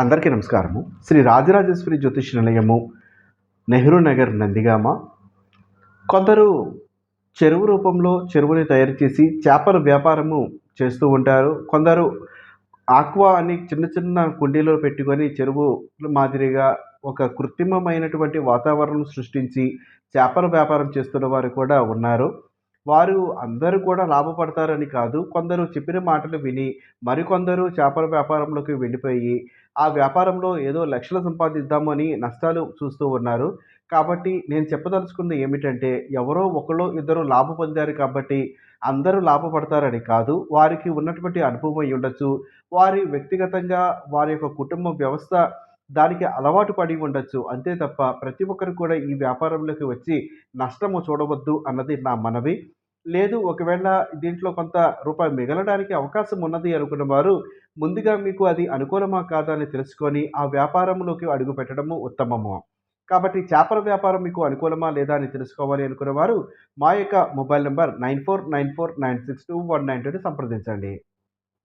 అందరికీ నమస్కారము. శ్రీ రాజరాజేశ్వరి జ్యోతిష్ నిలయము నెహ్రూ నగర్ నందిగామ. కొందరు చెరువు రూపంలో చెరువుని తయారు చేసి చేపల వ్యాపారము చేస్తూ ఉంటారు. కొందరు ఆక్వా అని చిన్న చిన్న కుండీలో పెట్టుకొని చెరువు మాదిరిగా ఒక కృత్రిమమైనటువంటి వాతావరణం సృష్టించి చేపల వ్యాపారం చేస్తున్న వారు కూడా ఉన్నారు. వారు అందరూ కూడా లాభపడతారని కాదు కొందరు చెప్పిన మాటలు విని మరికొందరు చేపల వ్యాపారంలోకి వెళ్ళిపోయి ఆ వ్యాపారంలో ఏదో లక్షలు సంపాదిద్దామని నష్టాలు చూస్తూ ఉన్నారు. కాబట్టి నేను చెప్పదలుచుకుంది ఏమిటంటే ఎవరో ఒకరు ఇద్దరు లాభ పొందారు కాబట్టి అందరూ లాభపడతారని కాదు వారికి ఉన్నటువంటి అనుభవం అయి ఉండొచ్చు. వారి వ్యక్తిగతంగా వారి యొక్క కుటుంబ వ్యవస్థ దానికి అలవాటు పడి ఉండొచ్చు. అంతే తప్ప ప్రతి ఒక్కరు కూడా ఈ వ్యాపారంలోకి వచ్చి నష్టము చూడవద్దు అన్నది నా మనవి. లేదు ఒకవేళ దీంట్లో కొంత రూపాయి మిగలడానికి అవకాశం ఉన్నది అనుకున్న వారు ముందుగా మీకు అది అనుకూలమా కాదా అని తెలుసుకొని ఆ వ్యాపారంలోకి అడుగు పెట్టడము ఉత్తమము. కాబట్టి చేపల వ్యాపారం మీకు అనుకూలమా లేదా అని తెలుసుకోవాలి అనుకున్న వారు మా యొక్క mobile number nine four nine four nine six two one nine టూని సంప్రదించండి.